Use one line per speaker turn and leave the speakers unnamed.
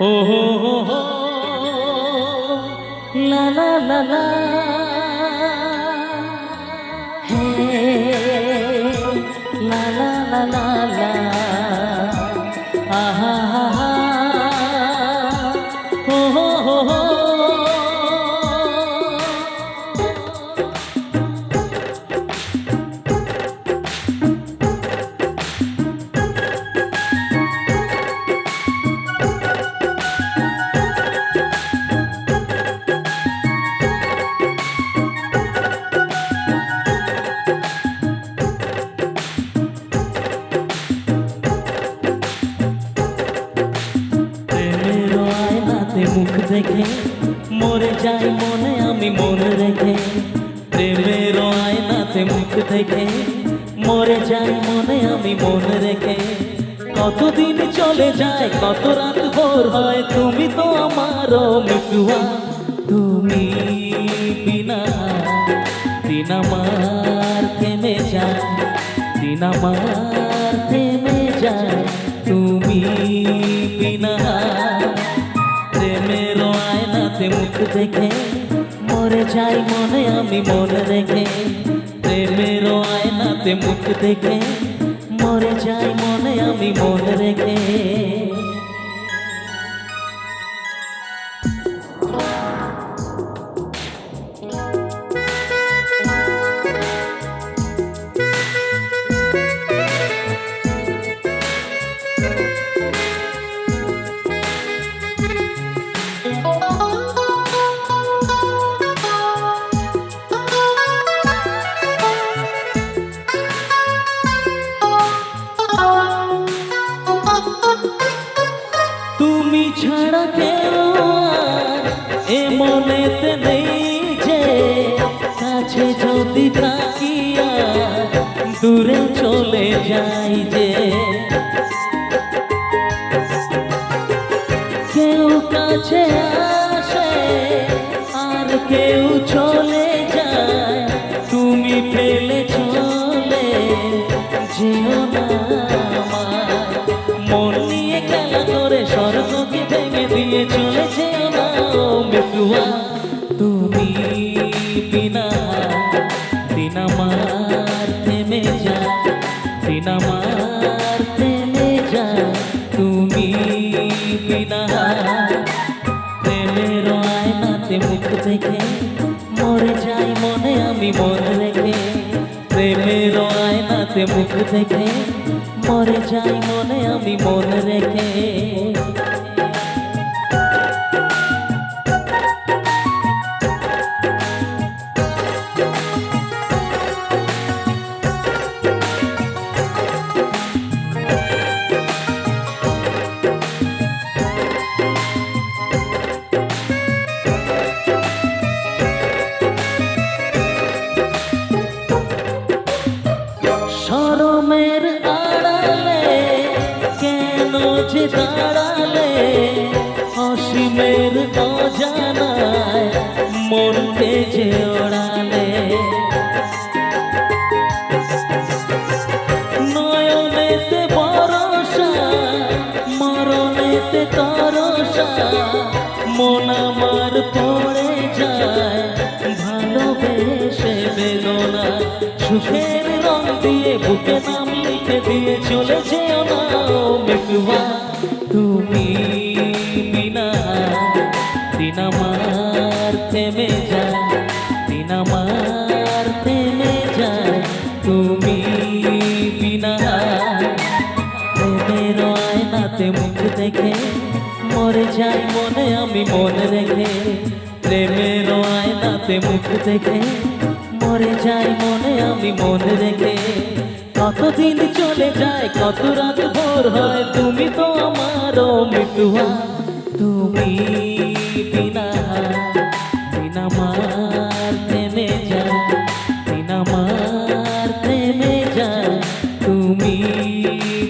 ও লা লা লা লা হে লা লা লা লা লা আহা দেখে। মরে যাই মনে, আমি মনে রেখে। প্রেমের আয়নাতে মুখ দেখে। মরে যাই মনে, আমি মনে রেখে। কতদিন চলে যায়, কত রাত ভোর হয়, তুমি তো আমারও মিটুয়া তুমি বিনা দিন আমার থেমে যায়। দিন আমার থেমে যায়। তুমি বিনা। প্রেমের আয়নাতে মুখ দেখে। মরে যাই মনে, আমি মনে রেখে। প্রেমের আয়নাতে মুখ দেখে। মরে যাই মনে, আমি মনে রেখে। ছাড়া কেউ এ মনেতে নেই যে কাছে যদি তাকিয়া দূরে চলে যাই যে। কেউ কাছে আসে, আর কেউ চলে যায়। তুমি ফেলে চলে যেও না। ভেঙে দিয়ে না মেটুয়া তুমি বিনা দিন আমার থেমে যায় দিন আমার থেমে যায় তুমি বিনা প্রেমের আয়নাতে মুখ দেখে মরে যাই মনে, আমি মনে রেখে প্রেমের আয়নাতে মুখ দেখে মরে যাই মনে, আমি মনে রেখে অসীমের অজানায় মনকে যে ওড়ালে। নয়নেতে বরসা মরণেতে তরসা, মন আমার পড়ে যায়, ভালোবেসে বেদনা। সুখের রং দিয়ে বুকে নাম লিখে দিয়ে চলে যেও না তুমি দিন আমার থেমে যায় দিন আমার থেমে যায়, তুমি বিনা প্রেমের আয়নাতে মুখ দেখে, মরে যাই মনে আমি মনে রেখে। প্রেমের আয়নাতে মুখ দেখে, মরে যাই মনে আমি মনে রেখে। কতদিন চলে যায়, কত রাত ভোর হয়, তুমি তো আমারও মিটুয়া তুমি তুমি